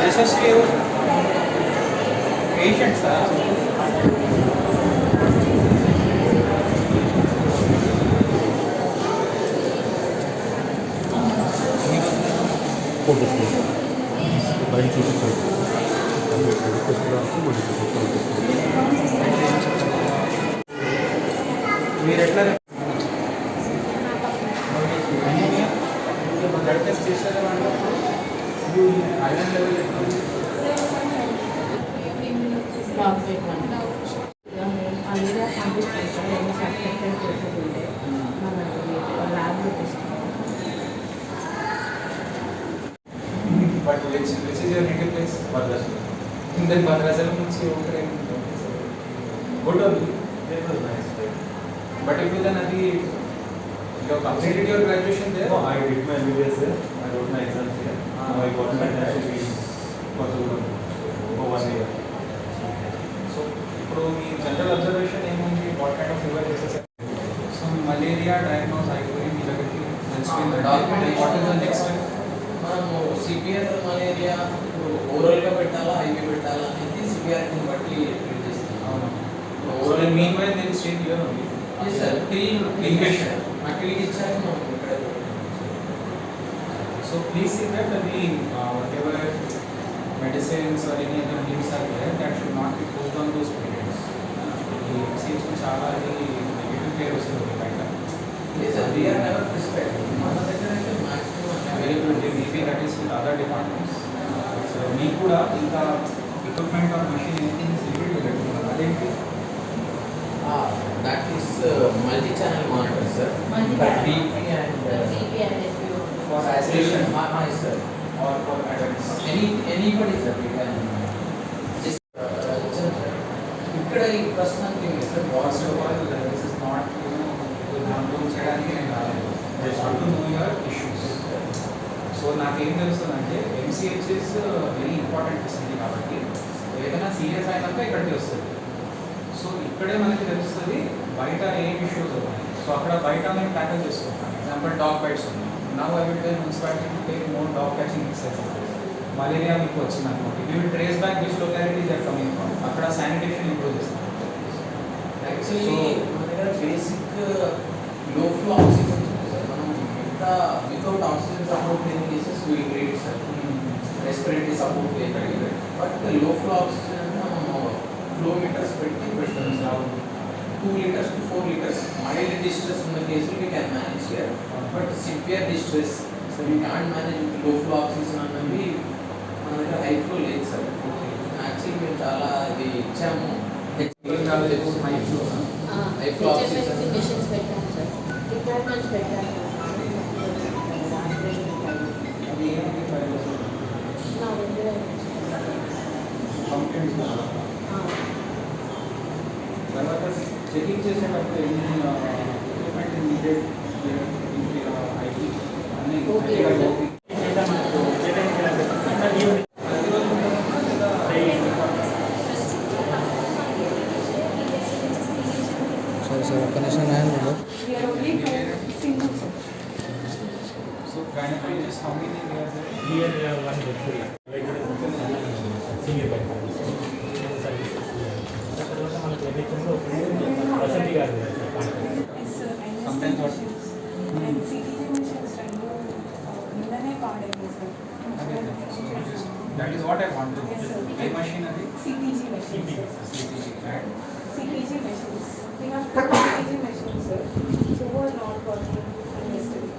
యశస్వి పేషెంట్సా బయట చూపించారు మీరు ఎట్లా but which which is your native place Madras ఇందరి but ఇప్పుడు దాని అది But if you then అది you have completed your graduation there? no, I did my MBBS there. I wrote my exams here. Ah. Now I got my national degree for Sudan for one year. So ఇప్పుడు మీ general observation ఏముంది what kind of fever cases so malaria diagnose అయిపోయి మీ దగ్గరికి తెలిసిపోయింది Documentation. What is the next మనము CPR malaria ఓరల్గా పెట్టాలా ఐవి పెట్టాలా అనేది సిపిఆర్ని బట్టి ట్రీట్ చేస్తాం అవును సో ఓరల్ మీన్ వై నేను state here only sir Luckily, Icha is not prepared. So please see that the uh, whatever medicines or any other leaves are there, that should not be pushed on those periods. The MCH में सारा ये negative care उसे होने का है. Yes, sir. We are never prescribed. मतलब ऐसा है कि maximum availability maybe that is with other departments. So me पूरा इनका equipment और machine anything is limited. अरे Channel monitor sir Multi-channel. BP and for isolation sir are for attends any anybody sir we can just ఇక్కడ ఈ ప్రశ్నకి sir first of all this is not non చేయడానికి నేను రాలేదు just to know your issues so నాకేం తెలుస్తుందంటే MCH is very important facility కాబట్టి ఏదైనా serious అయినాక ఇక్కడికి వస్తుంది సో ఇక్కడే మనకి తెలుస్తుంది బయట ఏం ఇష్యూస్ ఉన్నాయి. సో అక్కడ బయట మేము ట్యాకిల్ చేసుకుంటాం. ఎగ్జాంపుల్ డాగ్ బైట్స్ ఉన్నాయి. Will tell municipality take more dog catching exercises malaria మీకు వచ్చింది అనుకోండి. You will trace back which localities are coming from అక్కడ శానిటేషన్ ఇంప్రూవ్ చేస్తాం. యాక్చువల్లీ బేసిక్లో ఫ్లో ఆక్సిజన్ మనం ఎంత వితౌట్ ఆక్సిజన్ సపోర్ట్ లేని cases we great sir respiratory support బట్లో flow oxygen flow metres పెట్టి పెడతాం sir two litres to four litres mild distress ఉన్న కేసులు we can manage here but severe distress so we can manage with low flow oxygen అన్నవి మన దగ్గర high flow లేదు sir actually మేము చాలా ఇది ఇచ్చాము ఏం కాలేదు high flow High flow oxygen. Machines పెట్టాను సార్ రిక్వైర్మెంట్స్ పెట్టాను అది ఏంటి నా దగ్గర కంప్లైంట్స్ చెకింగ్ చేసేటప్పుడు ఎన్ని ఎక్విప్మెంట్ నీడెడ్ ఐటీ అన్ని Okay. ఓపీ సరే సార్ ఒక్క నిమిషం నేను so gynaecologist how many years Here we have one doctor. Senior CPG machines. We have two CPG machines, sir. Two were not working yesterday.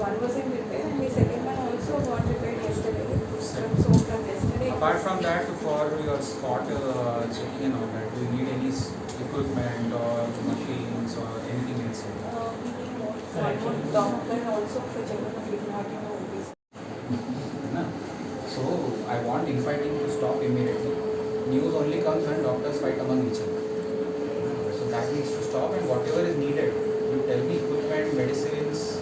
One was in repair and the second one also got repaired yesterday. So from yesterday. apart from that for your spot uh, checking and all that do you need any equipment or machines or anything else Uh, we need more, one more doctor also for children of OPs. So I want infighting to stop immediately. News only comes when doctors fight among each other. So that needs to stop and whatever is needed, you tell me equipment, medicines,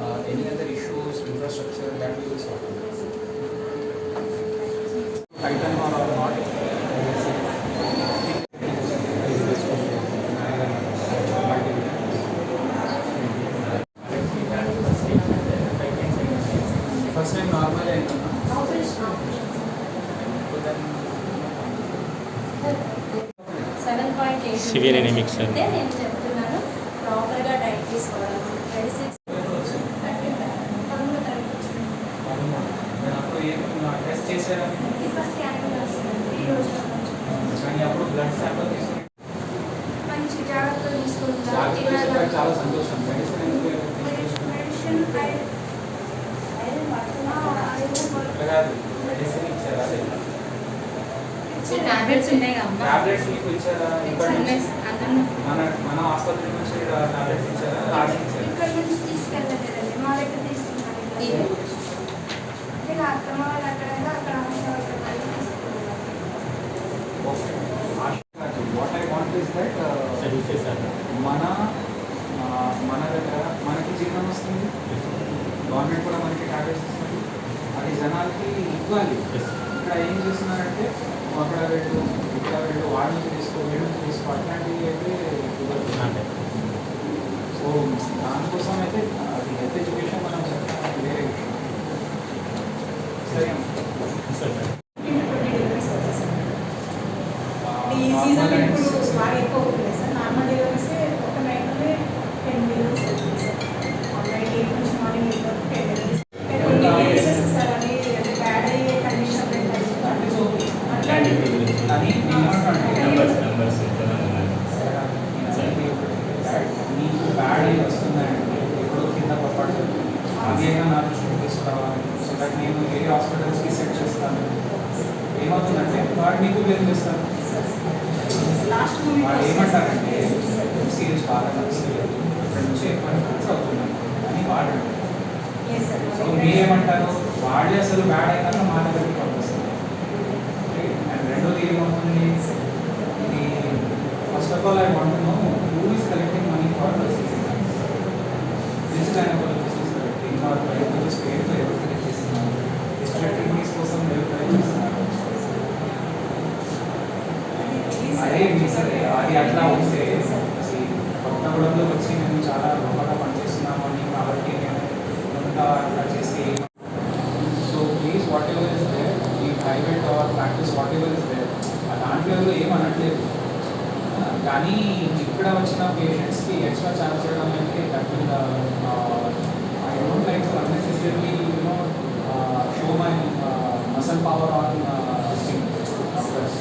uh, any other issues, infrastructure, that we will sort out. Sample తీసుకుని మంచి జాగ్రత్తలు తీసుకుంటాం జాగ్రత్తగా చెప్పారు, చాలా సంతోషం. Tablets ఉన్నాయి కదా టాబ్లెట్స్ మీకు ఇచ్చారా మన మన ఆసుపత్రి నుంచి టాబ్లెట్స్ ఇచ్చారా రాసి ఇచ్చారా ఇక్కడ నుంచి తీసుకెళ్ళలేదండి మా దగ్గర తీసుకున్నాను అత్తమ్మ వాళ్ళు అక్కడ అక్కడ తీసుకున్నాను okay what I want is that మన ఆ, మన దగ్గర మనకి జీతం వస్తుంది గవర్నమెంట్ కూడా మనకి టాబ్లెట్స్ ఇస్తుంది అది జనాలకి ఇవ్వాలి ఇక్కడ ఏం చేస్తున్నారంటే నువ్వు అక్కడ వెళ్ళు ఇక్కడ వెళ్ళు వాడి నుంచి తీసుకో వీడి నుంచి తీసుకో అట్లాంటివి అయితే కుదరదు సో దానికోసం అయితే అది హెల్త్ ఎడ్యుకేషన్ మనం చెప్పడం వేరే విషయం సరే అమ్మా. ఈ సీజన్ ఇప్పుడు బాగా ఎక్కువ అవుతుంది సార్ నార్మల్ డెలివరీస్ ఒక నైట్లోనే టెన్ డెలివరీస్ అవుతుంది సార్ నైట్ ఎయిట్ నుంచి మార్నింగ్ ఎయిట్ వరకు టెన్ డెలివరీస్ కొన్ని కేసెస్ సార్ అది బ్యాడ్ అయ్యే కండిషన్ That is okay. అట్లాంటి సరే. నీకు బ్యాడ్ అయి వస్తుందంటే ఎప్పుడో కింద అయినా సో దట్ నేను వేరే హాస్పిటల్స్కి సెట్ చేస్తాను? ఏమవుతుందంటే వాడు వాడు మూమెంట్ ఏమంటారంటే సీరియస్ బాగా నడుస్తలేదు ఇక్కడ నుంచి ఎక్కువ ఖర్చు అవుతున్నాను అని వాడు సో మీరేమంటారు? వాడే అసలు బ్యాడ్ అయినాక మా understand about the business that I think our client కానీ ఇక్కడ వచ్చిన పేషెంట్స్కి ఎక్స్ట్రా ఛార్జ్ చేయడం అంటే that I don't like unnecessary you know show my muscle power on doctors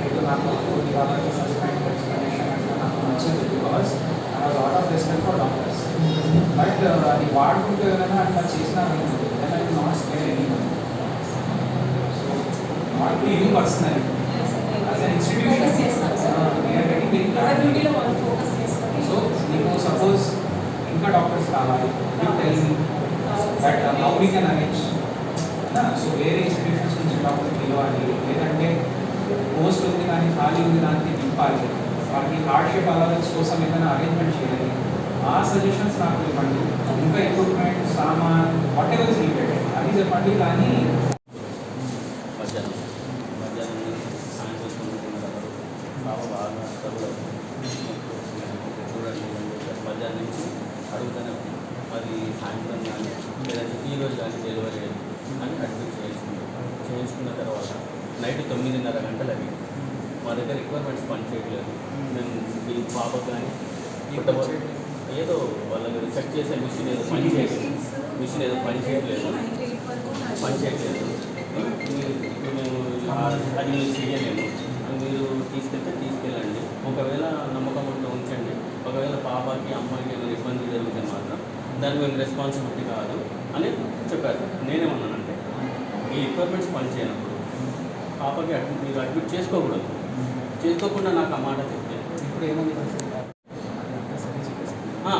ఇది నాకు కొద్ది వాళ్ళకి సస్పెండ్ ఎక్స్ప్లెనేషన్ అంటే నాకు నచ్చదు because I lot of respect for doctors but అది వాడుకుంటూ ఎవరైనా అట్లా చేసినా then I not spare any so not to you personal as an institution we are getting very డ్యూటీలో వాళ్ళు ఫోకస్ చేసుకొని సో నీకు సపోజ్ ఇంకా డాక్టర్స్ కావాలి you tell me that how we can arrange so వేరే ఇన్స్టిట్యూషన్స్ నుంచి doctor పిలవాలి లేదంటే పోస్ట్ ఉంది కానీ ఖాళీ ఉంది దానికి నింపాలి వాటికి హార్డ్షిప్ అలవెన్స్ కోసం ఏదైనా అరేంజ్మెంట్ చేయాలి ఆ సజెషన్స్ నాకు ఇవ్వండి ఇంకా ఎక్విప్మెంట్ సామాన్ వాట్ ఎవర్ ఇస్ నీడెడ్ అది చెప్పండి కానీ మధ్యాహ్నం మధ్యాహ్నం బాగా చూడండి మధ్యాహ్నం నుంచి అడుగుతూనే ఉన్నాం అది సాయంత్రం కానీ లేదంటే ఈ రోజు కానీ డెలివరీ అని అడ్మిట్ చేయించుకున్నాం చేయించుకున్న తర్వాత నైట్ తొమ్మిదిన్నర గంటలు అవి మా దగ్గర రిక్వైర్మెంట్స్ పని చేయట్లేదు మేము ఈ పాపకు కానీ పుట్టబో ఏదో వాళ్ళకి రిసెర్చ్ చేసే మిషన్ ఏదో పని చేయట్లేదు మిషన్ ఏదో పని చేయట్లేదు పని చేయట్లేదు ఇప్పుడు మేము ఆ- అది చేయలేము మీరు తీసుకెళ్తే తీసుకెళ్ళండి. ఒకవేళ నమ్మకం ఉంటే ఉంచండి. ఒకవేళ పాపకి అమ్మాయికి ఏమైనా ఇబ్బంది జరిగితే మాత్రం దానికి మేము రెస్పాన్సిబిలిటీ కాదు అని చెప్పారు. నేనేమన్నానంటే ఈ రిక్వైర్మెంట్స్ పని చేయనప్పుడు పాపకి అడ్మిట్ మీరు అడ్మిట్ చేసుకోకూడదు. చేసుకోకుండా నాకు ఆ మాట చెప్తే. ఇప్పుడు ఏముంది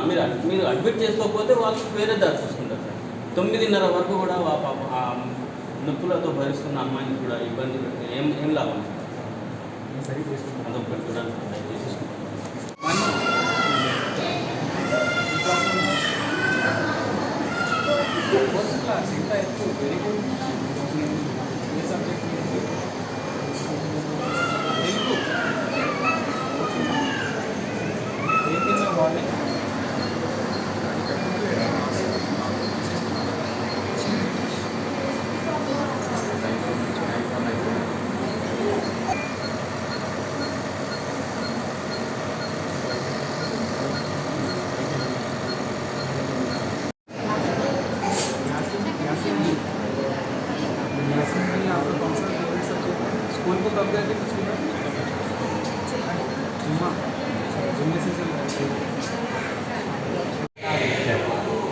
మీరు మీరు అడ్మిట్ చేసుకోకపోతే వాళ్ళు వేరే దారి చూసుకుంటారు. సార్ తొమ్మిదిన్నర వరకు కూడా పాప ఆ నొప్పులతో భరిస్తున్న అమ్మాయిని కూడా ఇబ్బంది పెడితే ఏం ఏం లాభం? సరి ఎక్కువ వెరీ గుడ్ ఏ సబ్జెక్ట్ తెలుగు ఏంటి బాడీ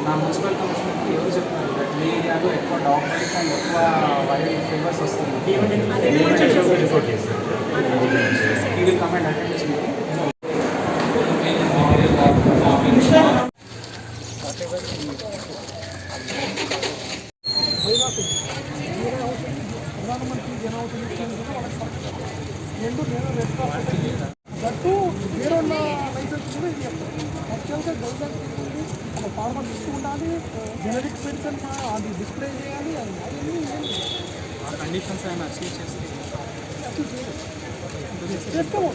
నా మున్సిపల్ కమిషనర్కి ఎవరు చెప్పారు దట్ మీ ఏరియాలో ఎక్కువ డాక్టర్స్ అండ్ ఎక్కువ వైరల్ ఫీవర్స్ వస్తుంది. ఈ విల్ కమ్ అండ్ అటెండ్ ప్రధానమంత్రి జన ఔషధి కేంద్రంలో వాళ్ళకి పడుతుంది రెండు నేను రెడ్ దట్టు వేరే ఉన్న లైసెన్స్ కూడా ఇది చెప్తారు యాక్చువల్గా గైడ్లైన్స్ ఏంటి ఒక ఫార్మర్ ఇస్తూ ఉండాలి జెనరిక్ మెడిసిన్ అది డిస్ప్లే చేయాలి అది అవన్నీ ఆ కండిషన్స్ ఆయన అచీవ్ చేస్తే చేస్తాము